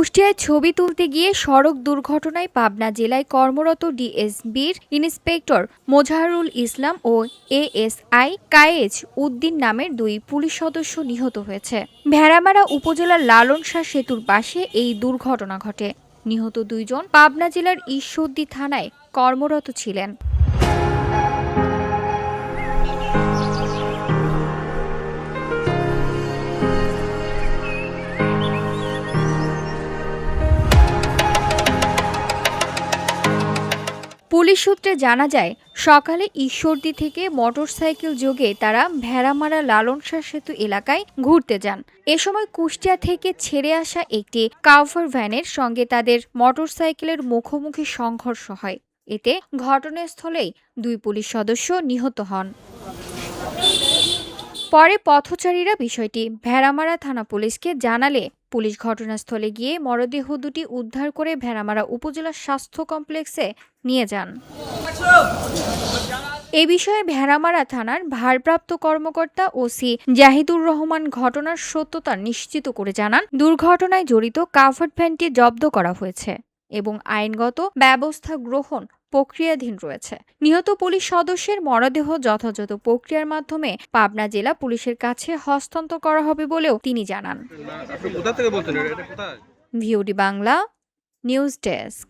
কুষ্টিয়ায় ছবি তুলতে গিয়ে সড়ক দুর্ঘটনায় পাবনা জেলায় কর্মরত ডিএসবির ইন্সপেক্টর মোজাহারুল ইসলাম ও এএসআই কায়েজ উদ্দিন নামের দুই পুলিশ সদস্য নিহত হয়েছে। ভেড়ামারা উপজেলার লালন শাহ সেতুর পাশে এই দুর্ঘটনা ঘটে। নিহত দুইজন পাবনা জেলার ঈশ্বরদী থানায় কর্মরত ছিলেন। পুলিশ সূত্রে জানা যায়, সকালে ঈশ্বরদী থেকে মোটরসাইকেল যোগে তারা ভেড়ামারা লালন শাহ সেতু এলাকায় ঘুরতে যান। এ সময় কুষ্টিয়া থেকে ছেড়ে আসা একটি কাউফার ভ্যানের সঙ্গে তাদের মোটরসাইকেলের মুখোমুখি সংঘর্ষ হয়। এতে ঘটনাস্থলেই দুই পুলিশ সদস্য নিহত হন। পরে পথচারীরা বিষয়টি ভেড়ামারা থানা পুলিশকে জানালে পুলিশ ঘটনাস্থলে গিয়ে মরদেহ দুটি উদ্ধার করে ভেড়ামারা উপজেলা স্বাস্থ্য কমপ্লেক্সে নিয়ে যান। এ বিষয়ে ভেড়ামারা থানার ভারপ্রাপ্ত কর্মকর্তা ওসি জাহিদুর রহমান ঘটনার সত্যতা নিশ্চিত করে জানান। দুর্ঘটনায় জড়িত কাভার্ড ভ্যানটি জব্দ করা হয়েছে এবং আইনগত ব্যবস্থা গ্রহণ প্রক্রিয়াধীন রয়েছে। নিহত পুলিশ সদস্যের মরদেহ যথাযথ প্রক্রিয়ার মাধ্যমে পাবনা জেলা পুলিশের কাছে হস্তান্তর করা হবে বলেও তিনি জানান। VOD Bangla news desk.